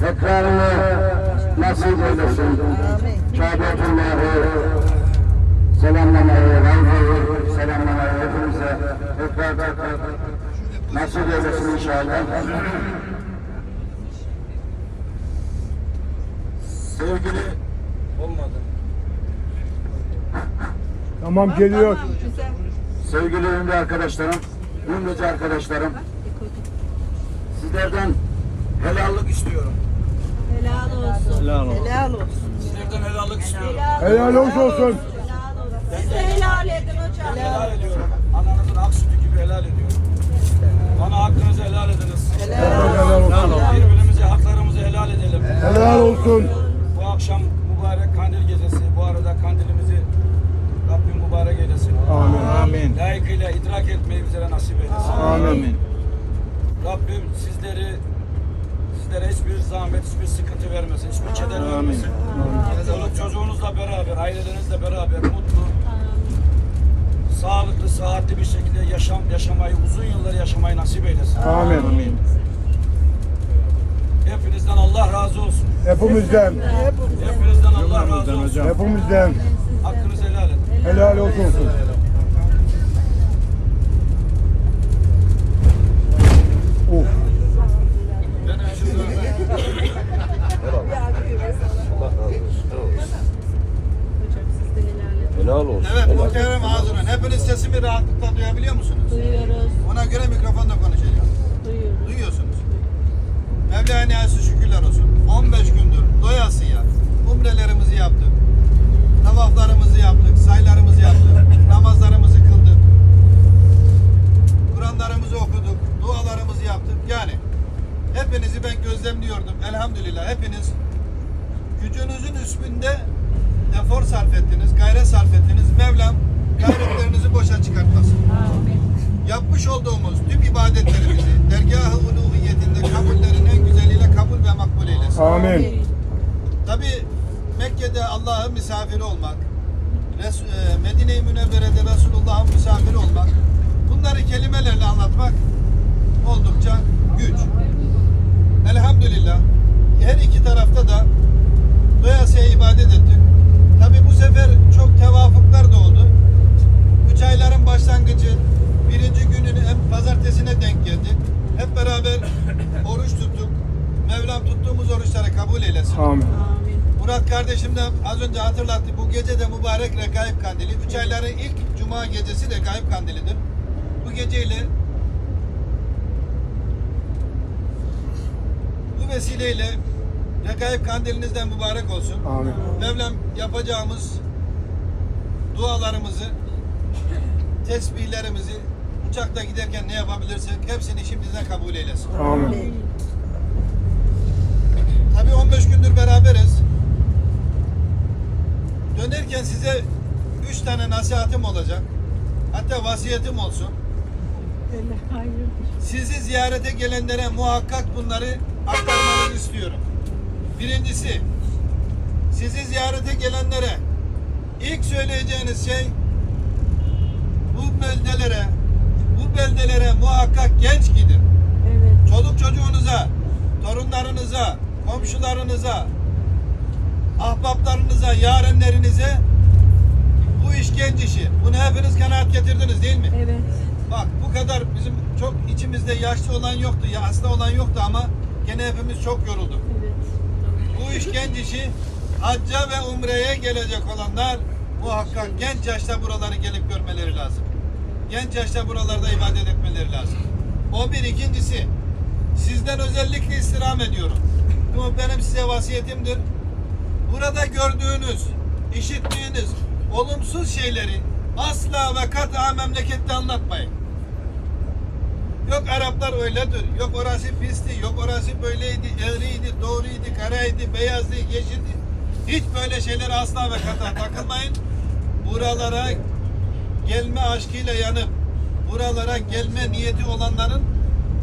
tekrarını nasip eylesin. Kabetullah'ı selamlamayı, Ravza'yı selamlamayı hepimize tekrar tekrar nasip eylesin inşallah. Sevgili olmadı. Tamam geliyor. Sevgili ünlü arkadaşlarım, ünlücü arkadaşlarım, sizlerden helallik istiyorum. Helal olsun. Helal olsun. Helal olsun. Sizlerden helallik istiyorum. Helal hoş olsun. Siz de helal edin hocam. Helal ediyorum. Ananızın ak sütü gibi helal ediyorum. Bana hakkınızı helal ediniz. Helal olsun. Birbirimize haklarımızı helal edelim. Helal olsun. Bu akşam mübarek kandil gecesi. Bu arada kandilimizi Rabbim mübarek eylesin. Amin. Amin. Layıkıyla idrak etmeyi bize nasip eylesin. Amin. Rabbim sizleri sizlere hiçbir zahmet, hiçbir sıkıntı vermesin, hiçbir keder vermesin. Çoluk çocuğunuzla beraber, ailelerinizle beraber mutlu, sağlıklı, sıhhatli bir şekilde yaşam yaşamayı, uzun yıllar yaşamayı nasip eylesin. Amin. Amin. Hepinizden Allah razı olsun. Hepimizden. Hepinizden Allah razı olsun. hocam. Hepimizden. Hakkınızı helal edin. Helal olsun. Uf. Hocam siz de helal. Helal olsun. Evet muhterem Hazırın. Hepiniz sesimi rahatlıkla duyabiliyor musunuz? Duyuyoruz. Ona göre mikrofonda konuşacağım. Duyuyoruz. Duyuyorsunuz. Mevla'ya nihayesi şükürler olsun. 15 gündür doyasıya umrelerimizi yaptık. Tavaflarımızı yaptık. Saylarımızı yaptık. Namazlarımızı kıldık. Kur'anlarımızı okuduk. Dualarımızı yaptık. Yani hepinizi ben gözlemliyordum. Elhamdülillah hepiniz gücünüzün üstünde efor sarf ettiniz, gayret sarf ettiniz. Mevlam gayretlerinizi boşa çıkartmasın. Yapmış olduğumuz tüm ibadetlerimizi dergah-ı uluhiyetinde kabullerin en güzeliyle kabul ve makbul eylesin. Amin. Tabi Mekke'de Allah'ın misafiri olmak, e, Medine-i Münevvere'de Resulullah'ın misafiri olmak, bunları kelimelerle anlatmak oldukça güç. Elhamdülillah her iki tarafta da doyasıya ibadet ettik. Tabi bu sefer çok tevafuklar da oldu. Üç ayların başlangıcı birinci günün hem pazartesine denk geldi. Hep beraber oruç tuttuk. Mevlam tuttuğumuz oruçları kabul eylesin. Amin. Amin. Murat kardeşim de az önce hatırlattı. Bu gece de mübarek Regaib Kandili. Üç ayların ilk cuma gecesi Regaib Kandilidir. Bu geceyle bu vesileyle Regaib Kandilinizden mübarek olsun. Amin. Mevlam yapacağımız dualarımızı, tesbihlerimizi uçakta giderken ne yapabilirsek hepsini şimdiden kabul eylesin. Amin. Tabii 15 gündür beraberiz. Dönerken size üç tane nasihatim olacak. Hatta vasiyetim olsun. Sizi ziyarete gelenlere muhakkak bunları aktarmanızı istiyorum. Birincisi, sizi ziyarete gelenlere ilk söyleyeceğiniz şey bu beldelere, bu beldelere muhakkak genç gidin. Evet. Çoluk çocuğunuza, torunlarınıza, komşularınıza, ahbaplarınıza, yarenlerinize bu iş genç işi. Bunu hepiniz kanaat getirdiniz değil mi? Evet. Bak bu kadar bizim çok içimizde yaşlı olan yoktu, ya hasta olan yoktu ama gene hepimiz çok yorulduk. Evet. Bu iş genç işi hacca ve umreye gelecek olanlar muhakkak genç yaşta buraları gelip görmeleri lazım. Genç yaşta buralarda ibadet etmeleri lazım. O bir ikincisi sizden özellikle istirham ediyorum. Bu benim size vasiyetimdir. Burada gördüğünüz, işittiğiniz olumsuz şeyleri asla ve kat'a memlekette anlatmayın. Yok Araplar öyledir. Yok orası pisti. Yok orası böyleydi. Eğriydi, doğruydu, karaydı, beyazdı, yeşildi. Hiç böyle şeylere asla ve kata takılmayın. Buralara gelme aşkıyla yanıp buralara gelme niyeti olanların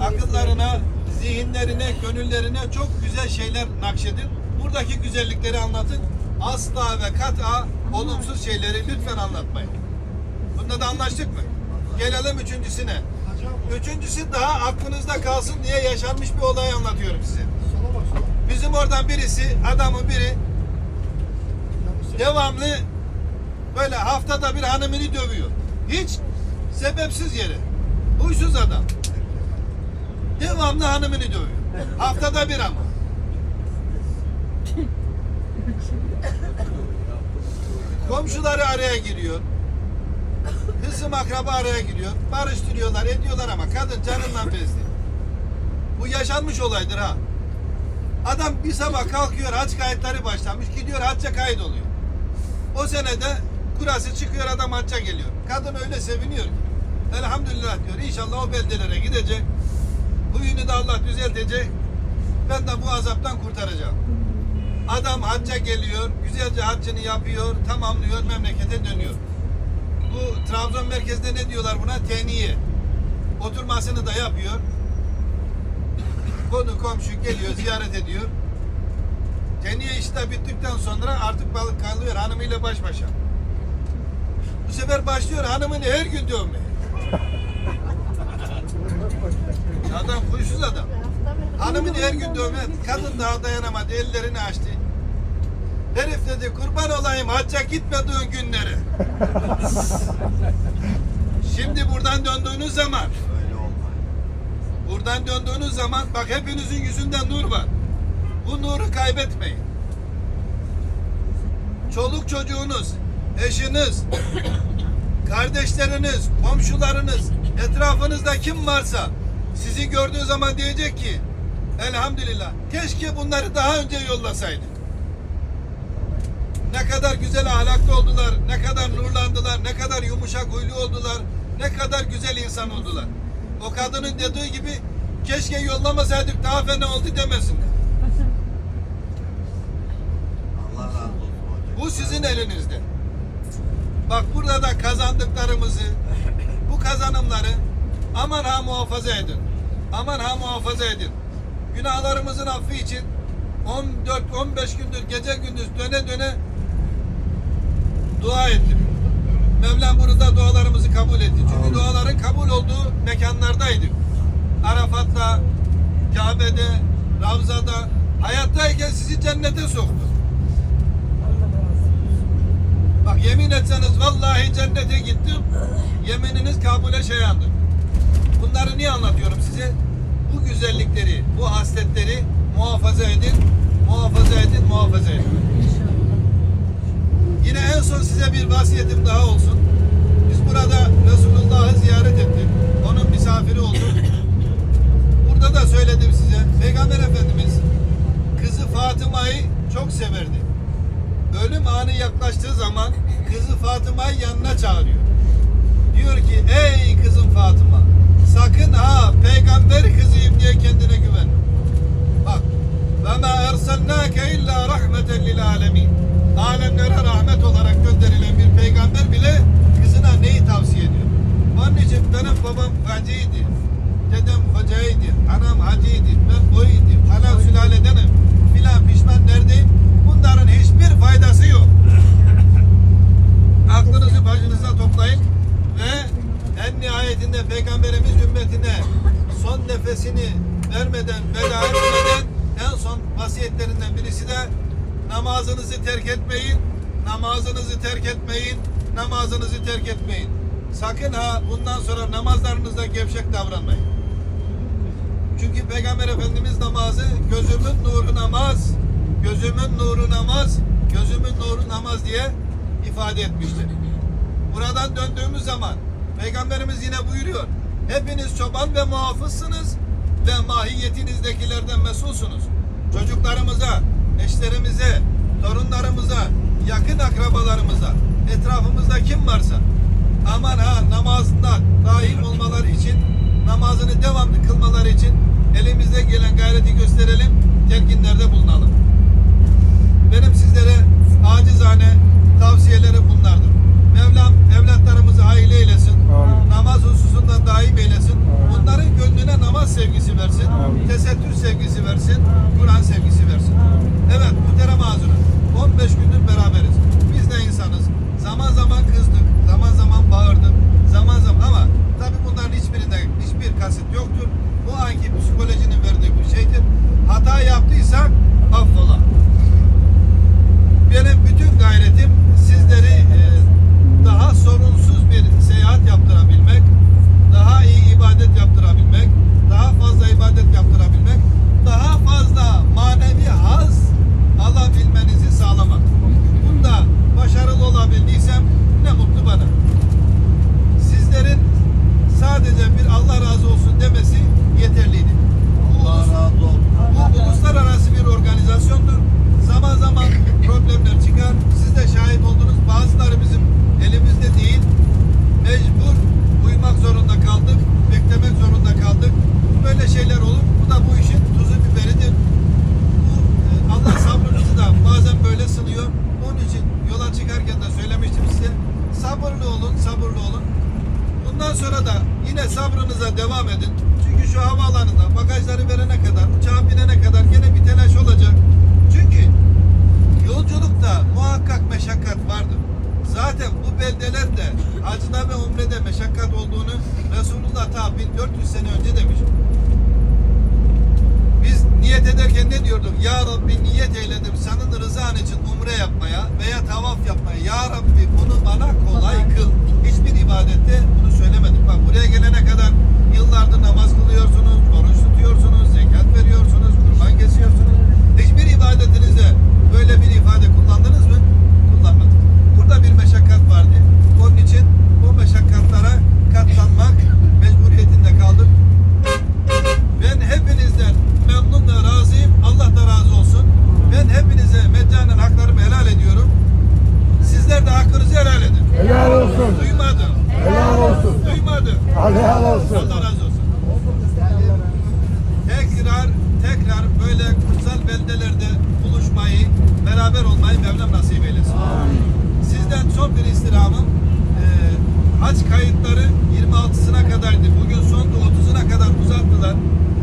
akıllarına, zihinlerine, gönüllerine çok güzel şeyler nakşedin. Buradaki güzellikleri anlatın. Asla ve kat'a olumsuz şeyleri lütfen anlatmayın. Bunda da anlaştık mı? Gelelim üçüncüsüne. Üçüncüsü daha aklınızda kalsın diye yaşanmış bir olay anlatıyorum size. Bizim oradan birisi, adamı biri devamlı böyle haftada bir hanımını dövüyor. Hiç sebepsiz yere. Huysuz adam. Devamlı hanımını dövüyor. Haftada bir ama. Komşuları araya giriyor. Kızım akraba araya giriyor. Barıştırıyorlar, ediyorlar ama kadın canından bezdi. Bu yaşanmış olaydır ha. Adam bir sabah kalkıyor hac kayıtları başlamış. Gidiyor hacca kayıt oluyor. O senede kurası çıkıyor adam hacca geliyor. Kadın öyle seviniyor ki. Elhamdülillah diyor. İnşallah o beldelere gidecek. Huyunu da Allah düzeltecek. Ben de bu azaptan kurtaracağım. Adam hacca geliyor. Güzelce haccını yapıyor. Tamamlıyor. Memlekete dönüyor. Bu Trabzon merkezde ne diyorlar buna? Teniye. Oturmasını da yapıyor. Konu komşu geliyor ziyaret ediyor. Teniye işte bittikten sonra artık balık kalıyor hanımıyla baş başa. Bu sefer başlıyor hanımını her gün dövmeye. Adam huysuz adam. Hanımını her gün dövme. Kadın daha dayanamadı ellerini açtı. Herif dedi kurban olayım hacca gitmediğin günleri. Şimdi buradan döndüğünüz zaman Buradan döndüğünüz zaman bak hepinizin yüzünde nur var. Bu nuru kaybetmeyin. Çoluk çocuğunuz, eşiniz, kardeşleriniz, komşularınız, etrafınızda kim varsa sizi gördüğü zaman diyecek ki elhamdülillah keşke bunları daha önce yollasaydık. Ne kadar güzel ahlaklı oldular, ne kadar nurlandılar, ne kadar yumuşak huylu oldular, ne kadar güzel insan oldular. O kadının dediği gibi keşke yollamasaydık daha fena oldu demesinler. Allah razı olsun hocam. Bu sizin elinizde. Bak burada da kazandıklarımızı, bu kazanımları aman ha muhafaza edin. Aman ha muhafaza edin. Günahlarımızın affı için 14-15 gündür gece gündüz döne döne dua ettim. Mevlam burada dualarımızı kabul etti. Çünkü duaların kabul olduğu mekanlardaydık. Arafat'ta, Kabe'de, Ravza'da hayattayken sizi cennete soktu. Bak yemin etseniz vallahi cennete gittim. Yemininiz kabule şayandır. Bunları niye anlatıyorum size? Bu güzellikleri, bu hasletleri muhafaza edin, muhafaza edin, muhafaza edin. Yine en son size bir vasiyetim daha olsun. Biz burada Resulullah'ı ziyaret ettik. Onun misafiri olduk. Burada da söyledim size. Peygamber Efendimiz kızı Fatıma'yı çok severdi. Ölüm anı yaklaştığı zaman kızı Fatıma'yı yanına çağırıyor. Diyor ki ey kızım Fatıma sakın ha peygamber kızıyım diye kendine güven. Bak ve ma erselnake illa rahmeten lil alemin. Alemlere Benim babam hacıydı. Dedem hocaydı. Anam hacıydı. Ben oydu. Falan sülaledenim. Filan pişman neredeyim? Bunların hiçbir faydası yok. Aklınızı başınıza toplayın ve en nihayetinde Peygamberimiz ümmetine son nefesini vermeden, veda etmeden en son vasiyetlerinden birisi de namazınızı terk etmeyin, namazınızı terk etmeyin, namazınızı terk etmeyin. Sakın ha bundan sonra namazlarınızda gevşek davranmayın. Çünkü Peygamber Efendimiz namazı gözümün nuru namaz, gözümün nuru namaz, gözümün nuru namaz diye ifade etmiştir. Buradan döndüğümüz zaman Peygamberimiz yine buyuruyor. Hepiniz çoban ve muhafızsınız ve mahiyetinizdekilerden mesulsunuz. Çocuklarımıza, eşlerimize, torunlarımıza, yakın akrabalarımıza, etrafımızda kim varsa aman ha namazında daim olmaları için namazını devamlı kılmaları için elimizde gelen gayreti gösterelim, telkinlerde bulunalım. Benim sizlere acizane tavsiyeleri bunlardır. Mevlam evlatlarımızı hayırlı eylesin. Amin. Namaz hususunda daim eylesin. Bunların gönlüne namaz sevgisi versin. Amin. Tesettür sevgisi versin. Kur'an sevgisi versin. Evet muhterem hazırım. 15 gündür beraberiz. Biz de insanız. Zaman zaman kızdık. Zaman zaman bağırdık. böyle şeyler olur. Bu da bu işin tuzu biberidir. Bu e, Allah sabrınızı da bazen böyle sınıyor. Onun için yola çıkarken de söylemiştim size. Sabırlı olun, sabırlı olun. Bundan sonra da yine sabrınıza devam edin. Çünkü şu havaalanında bagajları verene kadar, uçağa binene kadar gene bir telaş olacak. Çünkü yolculukta muhakkak meşakkat bu beldelerde hacda ve umrede meşakkat olduğunu Resulullah ta 1400 sene önce demiş. Biz niyet ederken ne diyorduk? Ya Rabbi niyet eyledim senin rızan için umre yapmaya veya tavaf yapmaya. Ya Rabbi bunu bana kolay kıl. Hiçbir ibadette bunu söylemedik. Bak buraya gelene kadar yıllardır namaz kılıyorsunuz, oruç tutuyorsunuz, zekat duymadı. Allah olsun. Allah razı olsun. Tekrar tekrar böyle kutsal beldelerde buluşmayı, beraber olmayı Mevlam nasip eylesin. Sizden son bir istirhamım. E, hac kayıtları 26'sına kadardı. Bugün sondu 30'una kadar uzattılar.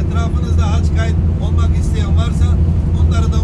Etrafınızda hac kayıt olmak isteyen varsa onları da